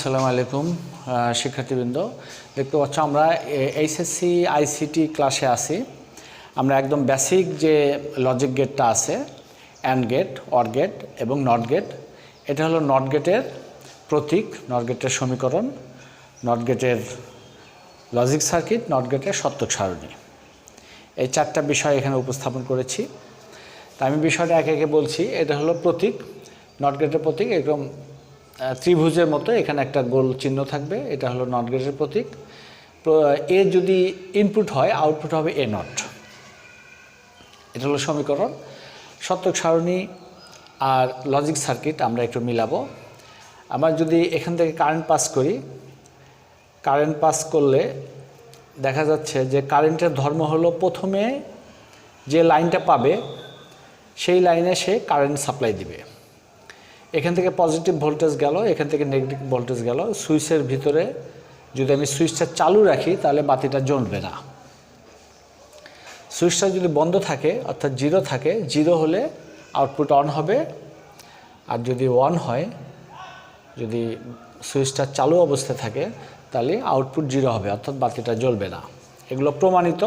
আসসালামু আলাইকুম শিক্ষার্থীবৃন্দ। দেখতে পাচ্ছ আমরা এইচএসসি আইসিটি ক্লাসে আছি। আমরা একদম বেসিক যে লজিক গেটটা আছে অ্যান্ড গেট অর গেট এবং নট গেট এটা হলো নট গেটের প্রতীক নট গেটের সমীকরণ নট গেটের লজিক সার্কিট নট গেটের সত্যক সারণী। এই চারটা বিষয় এখানে উপস্থাপন করেছি। তা আমি বিষয়টা একে একে বলছি। এটা হলো প্রতীক নট গেটের প্রতীক আহ, ত্রিভুজের মতো, এখানে একটা গোল চিহ্ন থাকবে, এটা হলো নট গেটের প্রতীক। এ যদি ইনপুট হয় আউটপুট হবে এ নট এটা হলো সমীকরণ। সত্যক সারণী আর লজিক সার্কিট আমরা একটু মিলাবো। আমরা যদি এখান থেকে কারেন্ট পাস করি কারেন্ট পাস করলে দেখা যাচ্ছে যে কারেন্টের ধর্ম হলো প্রথমে যে লাইনটা পাবে, সেই লাইনে সে কারেন্ট সাপ্লাই দিবে। এখান থেকে পজিটিভ ভোল্টেজ গেল, এখান থেকে নেগেটিভ ভোল্টেজ গেল। সুইচের ভিতরে যদি আমি সুইচটা চালু রাখি, তাহলে বাতিটা জ্বলবে না। সুইচটা যদি বন্ধ থাকে, অর্থাৎ জিরো থাকে জিরো হলে আউটপুট অন হবে। আর যদি অন হয়, যদি সুইচটা চালু অবস্থায় থাকে, তাহলে আউটপুট জিরো হবে, অর্থাৎ বাতিটা জ্বলবে না। এগুলো প্রমাণিত।